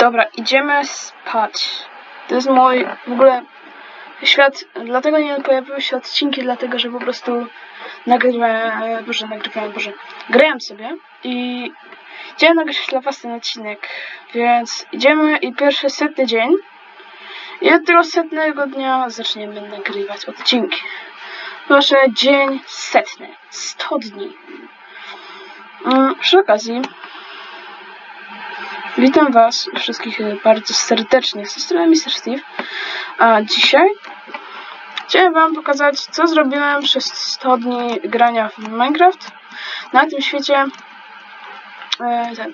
Dobra, idziemy spać. To jest mój w ogóle świat. Dlatego nie pojawiły się odcinki, dlatego że po prostu nagrywałem, e, boże, nagrywałem, boże, grałem sobie i chciałem nagrać dla was ten odcinek, więc idziemy i pierwszy setny dzień i od tego setnego dnia zaczniemy nagrywać odcinki. Proszę, dzień setny, 100 dni. Mm, Przy okazji, Witam Was wszystkich bardzo serdecznie. Z tej strony Mr. Steve. A dzisiaj chciałem Wam pokazać, co zrobiłem przez 100 dni grania w Minecraft na tym świecie. E, ten,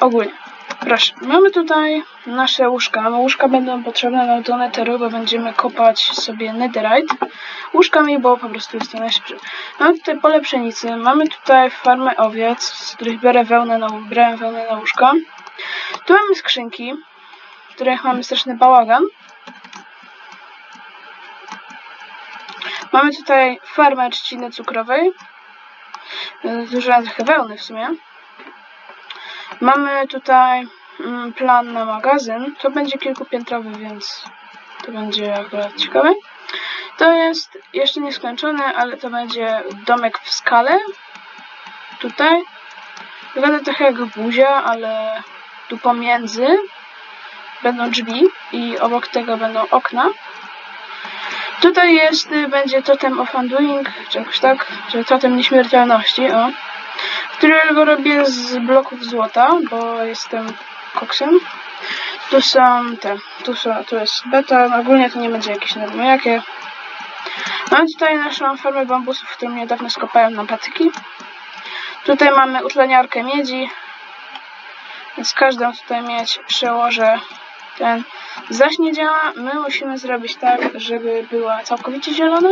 ogólnie. Proszę, mamy tutaj nasze łóżka. Łóżka będą potrzebne nam do netheru, bo będziemy kopać sobie netherite łóżkami, bo po prostu jest to najszybciej. Mamy tutaj pole pszenicy, mamy tutaj farmę owiec, z których biorę wełnę na, brałem wełnę na łóżko. Tu mamy skrzynki, w których mamy straszny bałagan. Mamy tutaj farmę trzciny cukrowej. Zużyłem trochę wełny w sumie. Mamy tutaj mm, plan na magazyn. To będzie kilkupiętrowy, więc to będzie akurat ciekawe. To jest jeszcze nieskończone, ale to będzie domek w skale. Tutaj. Wygląda trochę jak buzia, ale tu pomiędzy będą drzwi i obok tego będą okna. Tutaj jest, y, będzie totem of undoing, czy jakoś tak, czy totem nieśmiertelności, o. Którego robię z bloków złota, bo jestem koksem. Tu są te, tu, są, tu jest beton, ogólnie to nie będzie jakieś nie wiadomo jakie. Mam tutaj naszą farmę bambusów, którą niedawno skopałem na patyki. Tutaj mamy utleniarkę miedzi, więc każdą tutaj mieć przełożę ten zaś nie działa. My musimy zrobić tak, żeby była całkowicie zielona.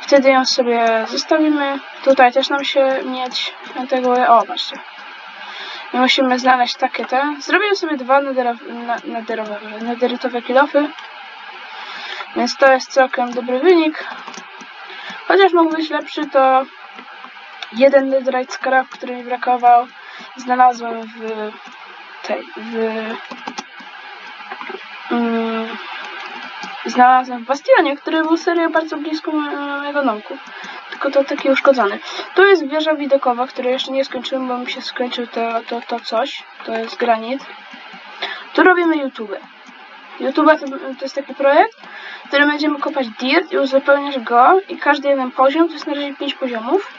Wtedy ją sobie zostawimy. Tutaj też nam się mieć tego. O, patrzcie. I musimy znaleźć takie te. Zrobiłem sobie dwa nederowe, nederytowe kilofy. Więc to jest całkiem dobry wynik. Chociaż mógł być lepszy, to jeden netherite scarab, który mi brakował, znalazłem w tej, w mm, znalazłem w Bastionie, który był serio bardzo blisko mo- mojego domku. Tylko to taki uszkodzony. Tu jest wieża widokowa, której jeszcze nie skończyłem, bo mi się skończył to, to, to coś. To jest granit. Tu robimy YouTube. YouTube to, to jest taki projekt, w którym będziemy kopać dirt i uzupełniasz go i każdy jeden poziom, to jest na razie 5 poziomów,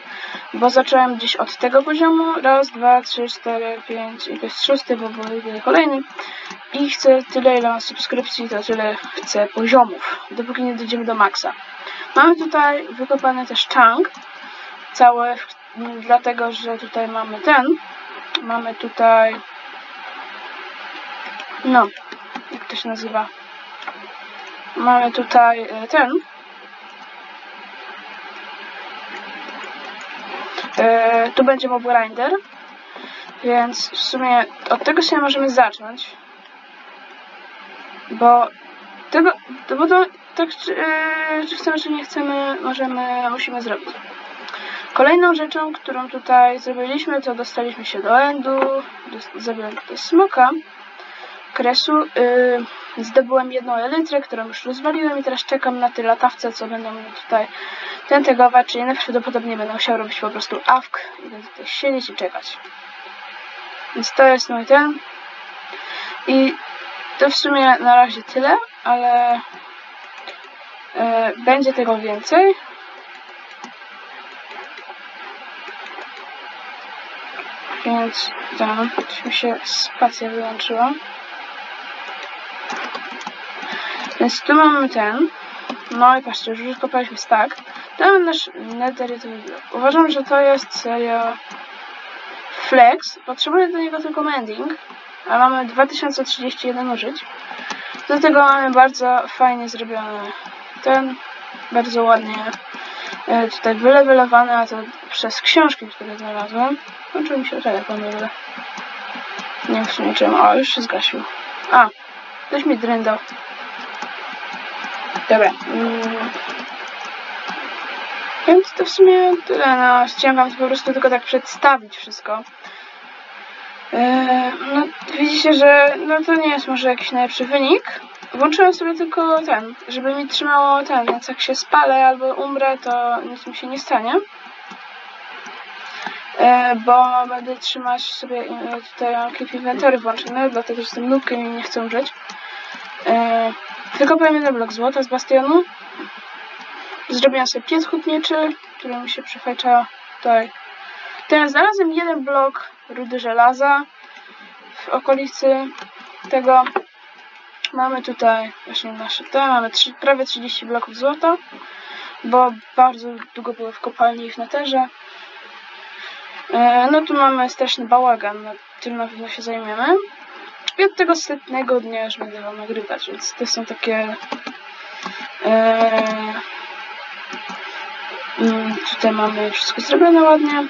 bo zacząłem gdzieś od tego poziomu, raz, dwa, trzy, cztery, pięć i to jest szósty, bo był kolejny. I chcę tyle, ile mam subskrypcji, to tyle chcę poziomów, dopóki nie dojdziemy do maksa. Mamy tutaj wykopany też chunk, cały, m, dlatego, że tutaj mamy ten, mamy tutaj, no, jak to się nazywa, mamy tutaj e, ten, e, tu będzie mob grinder, więc w sumie od tego się możemy zacząć, bo tego, bo to, tak czy, e, czy chcemy, czy nie chcemy, możemy, musimy zrobić. Kolejną rzeczą, którą tutaj zrobiliśmy, to dostaliśmy się do endu, dos- zrobiłem tutaj smoka, kresu, yy, zdobyłem jedną elytrę, którą już rozwaliłem i teraz czekam na te latawce, co będą mnie tutaj tentegować, czyli najprawdopodobniej będę musiał robić po prostu awk i będę tutaj siedzieć i czekać. Więc to jest mój ten. I to w sumie na razie tyle, ale e, będzie tego więcej. Więc tam, mi się spacja wyłączyła. Więc tu mamy ten. No i patrzcie, już wykopaliśmy stack. To mamy nasz netherytowy blok. Uważam, że to jest serio flex. Potrzebuję do niego tylko mending. A mamy 2031 użyć. Do tego mamy bardzo fajnie zrobiony ten. Bardzo ładnie e, tutaj wylewelowany, a to przez książki, które znalazłem. Kończył mi się telefon w. Nie wiem w sumie. O, już się zgasił. A, ktoś mi drędał. Dobra. Mm. Więc to w sumie tyle. No, chciałem wam po prostu tylko tak przedstawić wszystko. Eee, no, widzicie, że no to nie jest może jakiś najlepszy wynik. Włączyłem sobie tylko ten, żeby mi trzymało ten, więc jak się spalę albo umrę, to nic mi się nie stanie. E, bo będę trzymać sobie e, tutaj mam Keep Inventory włączone, dlatego że jestem nubkiem i nie chcę umrzeć. E, tylko powiem jeden blok złota z bastionu. Zrobiłem sobie piec hutniczy, który mi się przyfajcza tutaj. Teraz znalazłem jeden blok rudy żelaza w okolicy tego. Mamy tutaj właśnie nasze te, mamy prawie 30 bloków złota, bo bardzo długo były w kopalni i w neterze. E, no tu mamy straszny bałagan, tym na pewno się zajmiemy. I od tego setnego dnia już będę wam nagrywać, więc to są takie... E, mm, tutaj mamy wszystko zrobione ładnie.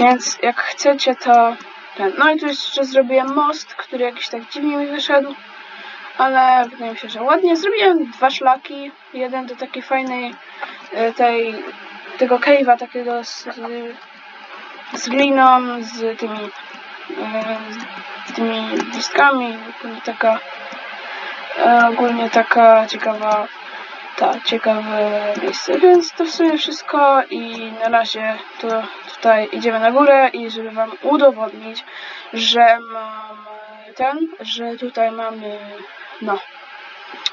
Więc jak chcecie to... Ten. No i tu jeszcze zrobiłem most, który jakiś tak dziwnie mi wyszedł. Ale wydaje mi się, że ładnie. Zrobiłem dwa szlaki. Jeden do takiej fajnej e, tej tego cave'a takiego z, z gliną, z tymi e, z tymi distkami. Ogólnie taka e, ogólnie taka ciekawa ta ciekawe miejsce, więc to w sumie wszystko i na razie to tutaj idziemy na górę i żeby wam udowodnić, że mam ten, że tutaj mamy no,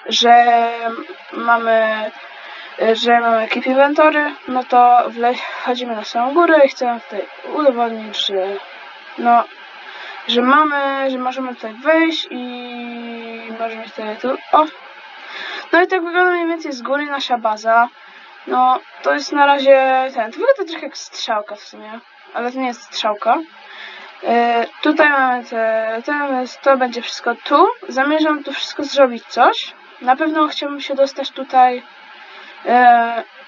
że mamy że mamy keep inventory, no to wchodzimy na samą górę i chcę tutaj udowodnić, że no, że mamy, że możemy tutaj wejść i możemy tutaj tu, o, no i tak wygląda mniej więcej z góry nasza baza. No, to jest na razie ten. To wygląda trochę jak strzałka w sumie, ale to nie jest strzałka. Yy, tutaj mamy te, te, to będzie wszystko tu. Zamierzam tu wszystko zrobić coś. Na pewno chciałbym się dostać tutaj, yy,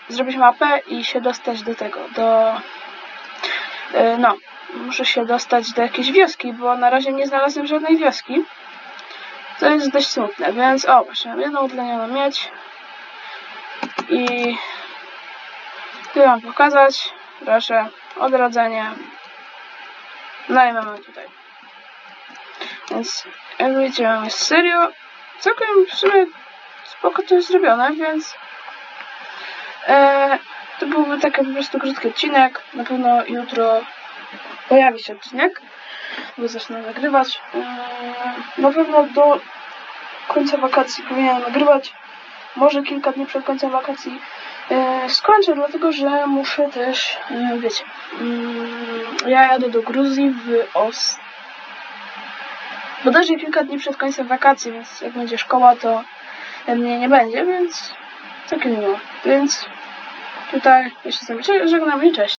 zrobić mapę i się dostać do tego, do, yy, no, muszę się dostać do jakiejś wioski, bo na razie nie znalazłem żadnej wioski. To jest dość smutne, więc o, właśnie mam jedną utlenioną miedź i chcę wam pokazać, proszę, odrodzenie. No i mamy tutaj. Więc jak widzicie, mamy serio całkiem w sumie spoko to jest zrobione, więc e, to byłby taki po prostu krótki odcinek. Na pewno jutro pojawi się odcinek, bo zacznę nagrywać. E, na pewno do końca wakacji powinienem nagrywać. Może kilka dni przed końcem wakacji e, skończę, dlatego że muszę też, e, wiecie, mm, ja jadę do Gruzji w Os. Bodajże kilka dni przed końcem wakacji, więc jak będzie szkoła, to mnie nie będzie, więc takie miło. Więc tutaj jeszcze z wami żegnam i cześć.